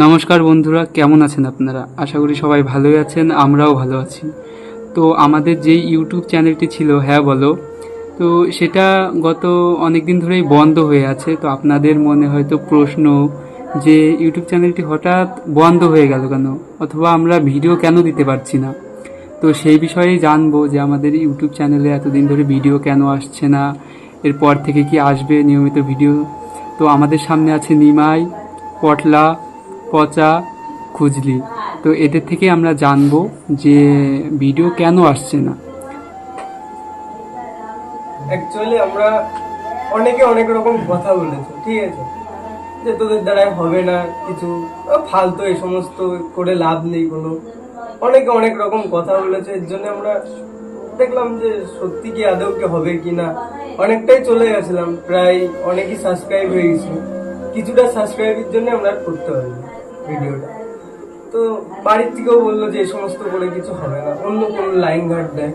নমস্কার বন্ধুরা, কেমন আছেন আপনারা? আশা করি সবাই ভালোই আছেন, আমরাও ভালো আছি। তো আমাদের যেই ইউটিউব চ্যানেলটি ছিল হ্যাঁ বলো, তো সেটা গত অনেক দিন ধরেই বন্ধ হয়ে আছে। তো আপনাদের মনে হয়তো প্রশ্ন যে, ইউটিউব চ্যানেলটি হঠাৎ বন্ধ হয়ে গেল কেন? অথবা আমরা ভিডিও কেন দিতে পারছি না? তো সেই বিষয়েই জানব যে, আমাদের ইউটিউব চ্যানেলে এতদিন ধরে ভিডিও কেন আসছে না? এরপর থেকে কি আসবে নিয়মিত ভিডিও? তো আমাদের সামনে আছে নিমাই, পটলা পচা খুজলি। তো এদের থেকে আমরা জানব যে ভিডিও কেন আসছে না। অ্যাকচুয়ালি আমরা অনেকে অনেক রকম কথা বলেছে, ঠিক আছে? যে তোদের দ্বারাই হবে না কিছু ফালতু এই সমস্ত করে লাভ নেই কোনো। অনেকে অনেক রকম কথা বলেছে, এর জন্য আমরা দেখলাম যে সত্যি কি আদৌ কি হবে কি না। অনেকটাই চলে গেছিলাম, প্রায় অনেকই সাবস্ক্রাইব হয়ে গেছিল কিছুটা সাবস্ক্রাইবের জন্য আমরা করতে পারিনি। ভিডিওটা তো বাড়ির থেকেও বলল যে সমস্ত করে কিছু হবে না। অন্য কোনো লাইন ঘাট দেয়।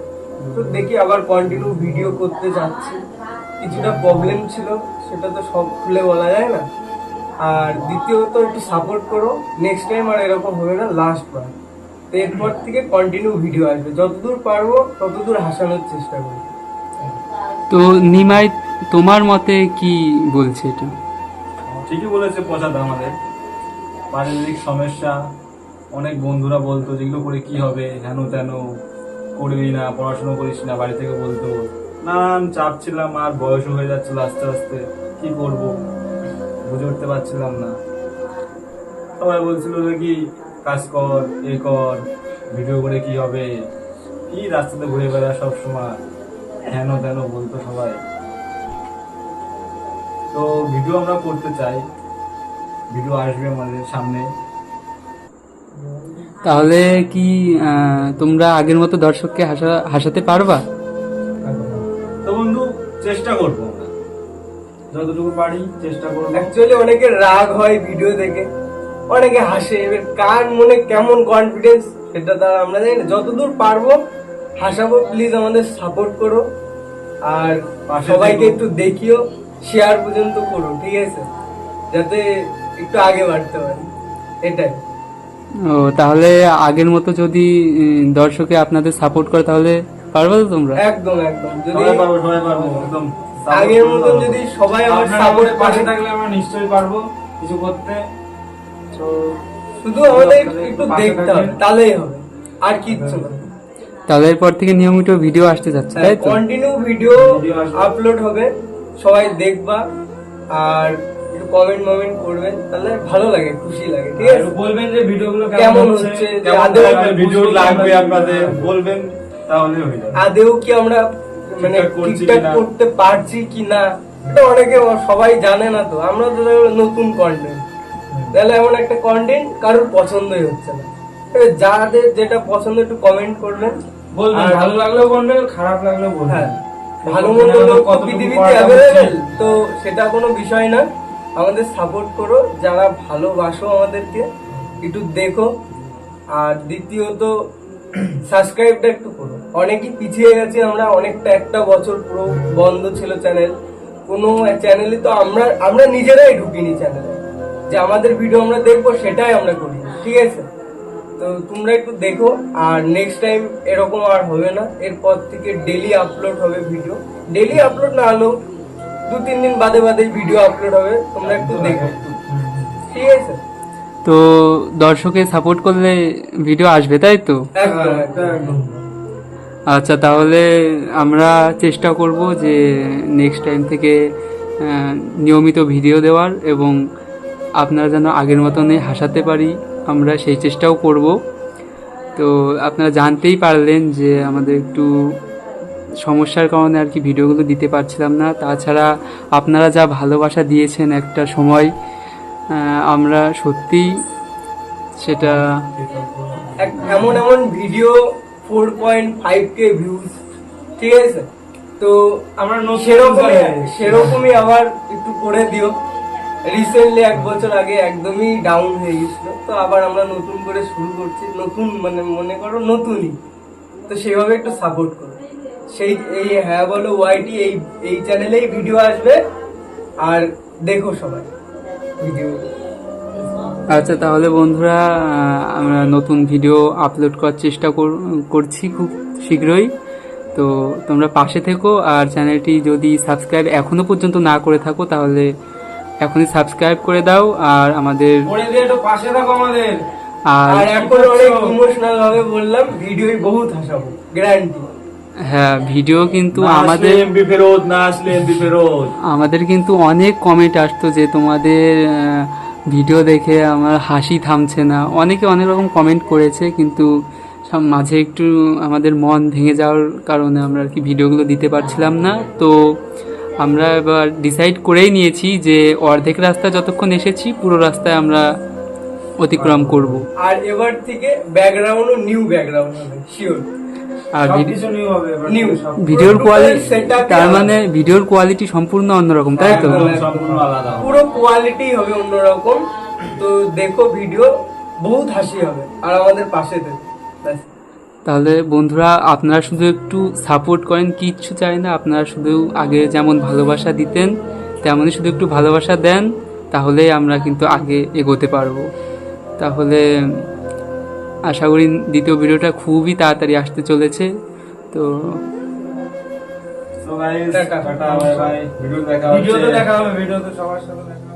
তো দেখি আবার কন্টিনিউ ভিডিও করতে যাচ্ছি। কিছুটা প্রবলেম ছিল সেটা তো সব খুলে বলা যায় না। আর দ্বিতীয়ত একটু সাপোর্ট করো। নেক্সট টাইম আর এরকম হবে না লাস্ট বার। তো এরপর থেকে কন্টিনিউ ভিডিও আসবে। যতদূর পারব ততদূর হাসানোর চেষ্টা করব। তো নিমাই তোমার মতে কি বলছে এটা? ঠিকই বলেছে পচাদা আমাদের। পারিবারিক সমস্যা, অনেক বন্ধুরা বলতো যেগুলো করে কি হবে? হেন তেন করবি না, পড়াশোনা করিস না, বাড়ি থেকে বলতো নানান চাপ ছিলাম আর বয়সও হয়ে যাচ্ছিল আস্তে আস্তে, কি করব? বুঝে উঠতে পারছিলাম না। সবাই বলছিল যে, কি কাজ কর, এ কর, ভিডিও করে কি হবে? কি রাস্তাতে ঘুরে বেড়া সব সময়, হেন তেন বলতো সবাই। তো ভিডিও আমরা করতে চাই। ভিডিও আসবে আমাদের সামনে। তাহলে কি আহ, তোমরা আগের মতো দর্শককে হাসা হাসাতে পারবা? তো বন্ধু চেষ্টা করব যতটুকু পারি চেষ্টা করব। অ্যাকচুয়ালি অনেকের রাগ হয় ভিডিও দেখে। অনেকে হাসে এবার কার মনে কেমন কনফিডেন্স সেটা তারা আমরা জানি না। যতদূর পারব হাসাবো প্লিজ আমাদের সাপোর্ট করো। আর সবাইকে একটু দেখিও শেয়ার পর্যন্ত করো ঠিক আছে? যাতে একটু আগে বাড়তে পারি। এটাই। ও তাহলে আগের মতো যদি দর্শকে আপনাদের সাপোর্ট করে তাহলে পারবে তো তোমরা? একদম একদম। যদি সবাই পারব সবাই পারব একদম। আগের হবে। যদি সবাই আমার সাপোর্ট পাশে থাকলে আমরা নিশ্চয়ই পারব কিছু করতে। শুধু আমাদের একটু দেখতে হবে। তাহলেই হবে। আর কিচ্ছু না। তাহলে এরপর থেকে নিয়মিত ভিডিও আসতে যাচ্ছে তাই তো? কন্টিনিউ ভিডিও আপলোড হবে সবাই দেখবা। আর কমেন্ট মমেন্ট করবেন তাহলে ভালো লাগে খুশি লাগে ঠিক আছে? বলবেন যে ভিডিওগুলো কেমন কেমন হচ্ছে, ভিডিও লাগবে আপনাদের বলবেন তাহলে হয়ে যাবে। আদেও কি আমরা মানে ঠিকঠাক। করতে পারছি কি না এটা অনেকে সবাই জানে না তো আমরা তো নতুন কন্টেন্ট তাহলে এমন একটা কন্টেন্ট কারোর পছন্দই হচ্ছে না। যাদের যেটা পছন্দ একটু কমেন্ট করবেন। বলবেন ভালো লাগলেও বলবেন খারাপ লাগলেও বলবেন। হ্যাঁ ভালো মন্দ পৃথিবীতে অ্যাভেলেবেল তো সেটা কোনো বিষয় না। আমাদের সাপোর্ট করো, যারা ভালোবাসো আমাদেরকে, একটু দেখো। আর দ্বিতীয়ত সাবস্ক্রাইবটা একটু করো। অনেকই পিছিয়ে গেছে, আমরা অনেকটা একটা বছর পুরো বন্ধ ছিল চ্যানেল কোনো চ্যানেলে তো আমরা আমরা নিজেরাই ঢুকিনি চ্যানেলে যে আমাদের ভিডিও আমরা দেখব, সেটাই আমরা করি। ঠিক আছে? তো তোমরা একটু দেখো, আর নেক্সট টাইম এরকম আর হবে না। এরপর থেকে ডেলি আপলোড হবে ভিডিও ডেলি আপলোড না হলেও দু তিন দিন বাদে বাদে ভিডিও আপলোড হবে তোমরা একটু দেখো। ঠিক আছে? তো দর্শকে সাপোর্ট করলে ভিডিও আসবে তাই তো? একদম আচ্ছা তাহলে আমরা চেষ্টা করব যে নেক্সট টাইম থেকে নিয়মিত ভিডিও দেওয়ার এবং আপনারা যেন আগের মতনই হাসাতে পারি আমরা সেই চেষ্টাও করব। তো আপনারা জানতেই পারলেন যে আমাদের একটু সমস্যার কারণে আর কি ভিডিওগুলো দিতে পারছিলাম না। তাছাড়া আপনারা যা ভালোবাসা দিয়েছেন একটা সময় আমরা সত্যিই সেটা এক- এমন এমন video four point five K views ঠিক আছে? তো আমরা সেরকমই সেরকমই আবার একটু করে দিও। রিসেন্টলি এক বছর আগে একদমই ডাউন হয়ে গেছিল। তো আবার আমরা নতুন করে শুরু করছি। নতুন মানে মনে করো নতুনই। তো সেভাবে একটু সাপোর্ট করো। সেই এই হ্যাঁ বলো ওয়াইটি এই এই চ্যানেলেই ভিডিও আসবে। আর দেখো সবাই ভিডিও আচ্ছা তাহলে বন্ধুরা আমরা নতুন ভিডিও আপলোড করার চেষ্টা কর- করছি খুব শীঘ্রই। তো তোমরা পাশে থেকো আর চ্যানেলটি যদি সাবস্ক্রাইব এখনও পর্যন্ত না করে থাকো তাহলে এখনই সাবস্ক্রাইব করে দাও আর আমাদের পাশে থাকো আমাদের। আর আর এখন অনেক ইমোশনাল ভাবে বললাম ভিডিওই বহুত হাসাবো গ্যারান্টি হ্যাঁ ভিডিও কিন্তু আমাদের এমবি ফেরত না আসলে এমবি ফেরত। আমাদের কিন্তু অনেক কমেন্ট আসতো যে তোমাদের ভিডিও দেখে আমার হাসি থামছে না। অনেকে অনেক রকম কমেন্ট করেছে কিন্তু মাঝে একটু আমাদের মন ভেঙে যাওয়ার কারণে আমরা আর কি ভিডিওগুলো দিতে পারছিলাম না। তো আমরা এবার ডিসাইড করেই নিয়েছি যে অর্ধেক রাস্তা যতক্ষণ এসেছি পুরো রাস্তায় আমরা অতিক্রম করব। আর এবার থেকে ব্যাকগ্রাউন্ডও নিউ ব্যাকগ্রাউন্ড হবে শিওর আর ভিডিওর কোয়ালিটি তার মানে ভিডিওর কোয়ালিটি সম্পূর্ণ অন্যরকম তাই তো। পুরো কোয়ালিটি হবে অন্যরকম। তো দেখো ভিডিও বহুত হাসি হবে আর আমাদের পাশে তাহলে বন্ধুরা আপনারা শুধু একটু সাপোর্ট করেন কিচ্ছু চাই না আপনারা শুধু আগে যেমন ভালোবাসা দিতেন তেমনই শুধু একটু ভালোবাসা দেন তাহলে আমরা কিন্তু আগে এগোতে পারব। তাহলে আশা করি দ্বিতীয় ভিডিওটা খুবই তাড়াতাড়ি আসতে চলেছে তো। ভিডিওতে দেখা হবে ভিডিওতে সবার সাথে।